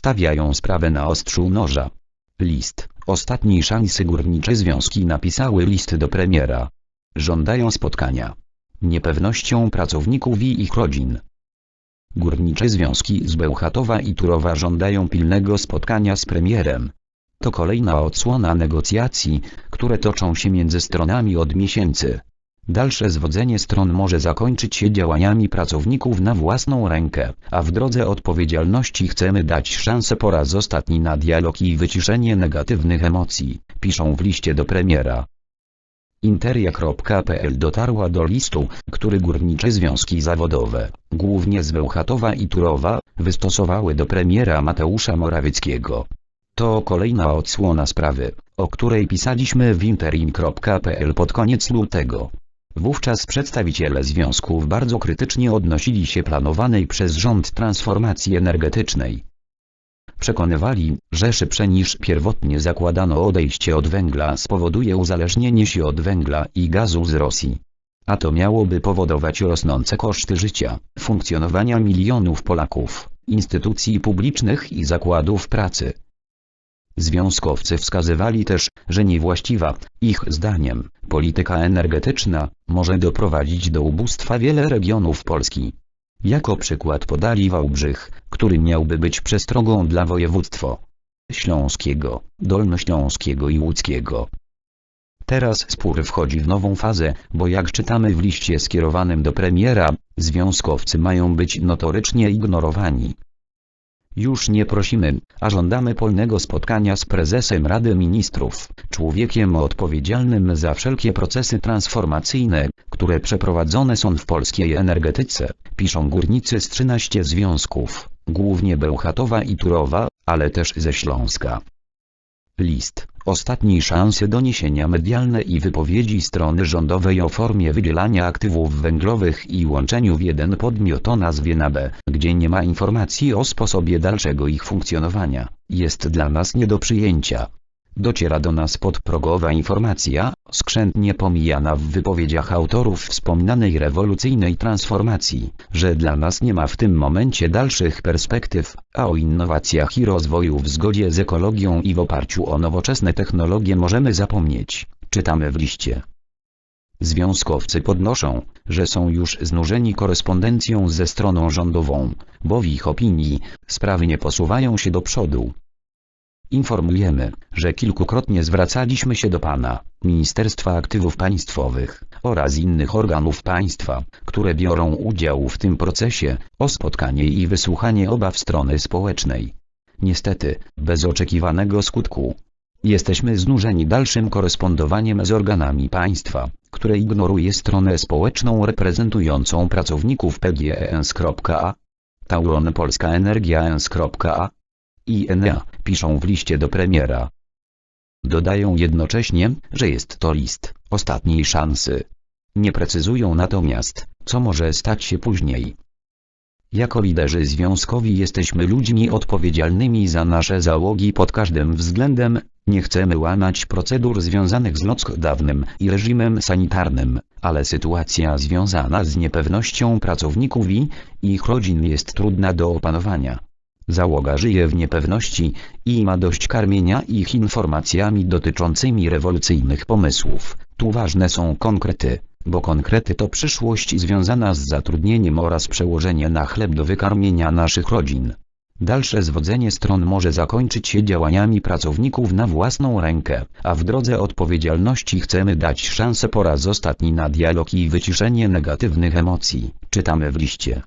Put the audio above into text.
stawiają sprawę na ostrzu noża. List. Ostatniej szansy górnicze związki napisały list do premiera. Żądają spotkania. Niepewnością pracowników i ich rodzin. Górnicze związki z Bełchatowa i Turowa żądają pilnego spotkania z premierem. To kolejna odsłona negocjacji, które toczą się między stronami od miesięcy. Dalsze zwodzenie stron może zakończyć się działaniami pracowników na własną rękę, a w drodze odpowiedzialności chcemy dać szansę po raz ostatni na dialog i wyciszenie negatywnych emocji, piszą w liście do premiera. Interia.pl dotarła do listu, który górnicze związki zawodowe, głównie z i Turowa, wystosowały do premiera Mateusza Morawieckiego. To kolejna odsłona sprawy, o której pisaliśmy w interim.pl pod koniec lutego. Wówczas przedstawiciele związków bardzo krytycznie odnosili się planowanej przez rząd transformacji energetycznej. Przekonywali, że szybsze niż pierwotnie zakładano odejście od węgla spowoduje uzależnienie się od węgla i gazu z Rosji. A to miałoby powodować rosnące koszty życia, funkcjonowania milionów Polaków, instytucji publicznych i zakładów pracy. Związkowcy wskazywali też, że niewłaściwa, ich zdaniem, polityka energetyczna może doprowadzić do ubóstwa wiele regionów Polski. Jako przykład podali Wałbrzych, który miałby być przestrogą dla województwo śląskiego, dolnośląskiego i łódzkiego. Teraz spór wchodzi w nową fazę, bo jak czytamy w liście skierowanym do premiera, związkowcy mają być notorycznie ignorowani. Już nie prosimy, a żądamy polnego spotkania z prezesem Rady Ministrów, człowiekiem odpowiedzialnym za wszelkie procesy transformacyjne, które przeprowadzone są w polskiej energetyce, piszą górnicy z 13 związków, głównie Bełchatowa i Turowa, ale też ze Śląska. List. Ostatniej szansy doniesienia medialne i wypowiedzi strony rządowej o formie wydzielania aktywów węglowych i łączeniu w jeden podmiot o nazwie NABE, gdzie nie ma informacji o sposobie dalszego ich funkcjonowania, jest dla nas nie do przyjęcia. Dociera do nas podprogowa informacja, skrzętnie pomijana w wypowiedziach autorów wspomnianej rewolucyjnej transformacji, że dla nas nie ma w tym momencie dalszych perspektyw, a o innowacjach i rozwoju w zgodzie z ekologią i w oparciu o nowoczesne technologie możemy zapomnieć, czytamy w liście. Związkowcy podnoszą, że są już znużeni korespondencją ze stroną rządową, bo w ich opinii, sprawy nie posuwają się do przodu. Informujemy, że kilkukrotnie zwracaliśmy się do Pana, Ministerstwa Aktywów Państwowych oraz innych organów państwa, które biorą udział w tym procesie, o spotkanie i wysłuchanie obaw strony społecznej. Niestety, bez oczekiwanego skutku. Jesteśmy znużeni dalszym korespondowaniem z organami państwa, które ignoruje stronę społeczną reprezentującą pracowników PGENS.a, Tauron Polska Energia INA, piszą w liście do premiera. Dodają jednocześnie, że jest to list ostatniej szansy. Nie precyzują natomiast, co może stać się później. Jako liderzy związkowi jesteśmy ludźmi odpowiedzialnymi za nasze załogi pod każdym względem, nie chcemy łamać procedur związanych z lockdownem i reżimem sanitarnym, ale sytuacja związana z niepewnością pracowników i ich rodzin jest trudna do opanowania. Załoga żyje w niepewności i ma dość karmienia ich informacjami dotyczącymi rewolucyjnych pomysłów. Tu ważne są konkrety, bo konkrety to przyszłość związana z zatrudnieniem oraz przełożenie na chleb do wykarmienia naszych rodzin. Dalsze zwodzenie stron może zakończyć się działaniami pracowników na własną rękę, a w drodze odpowiedzialności chcemy dać szansę po raz ostatni na dialog i wyciszenie negatywnych emocji, czytamy w liście.